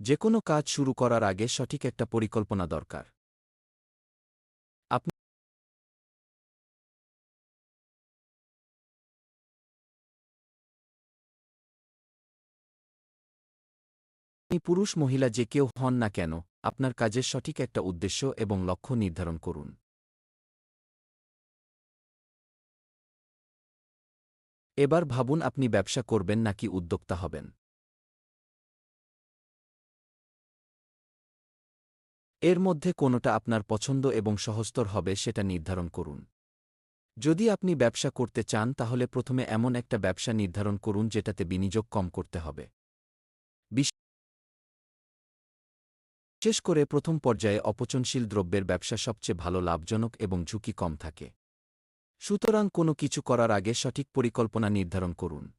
যে কোনো কাজ শুরু করার আগে সঠিক একটা পরিকল্পনা দরকার। আপনি পুরুষ, মহিলা যে কেউ হন না কেন, আপনার কাজের সঠিক একটা উদ্দেশ্য এবং লক্ষ্য নির্ধারণ করুন। এবার ভাবুন আপনি ব্যবসা করবেন নাকি উদ্যোক্তা হবেন। এর মধ্যে কোনোটা আপনার পছন্দ এবং সহস্তর হবে সেটা নির্ধারণ করুন। যদি আপনি ব্যবসা করতে চান, তাহলে প্রথমে এমন একটা ব্যবসা নির্ধারণ করুন যেটাতে বিনিয়োগ কম করতে হবে। বিশেষ করে প্রথম পর্যায়ে অপচনশীল দ্রব্যের ব্যবসা সবচেয়ে ভালো, লাভজনক এবং ঝুঁকি কম থাকে। সুতরাং কোনো কিছু করার আগে সঠিক পরিকল্পনা নির্ধারণ করুন।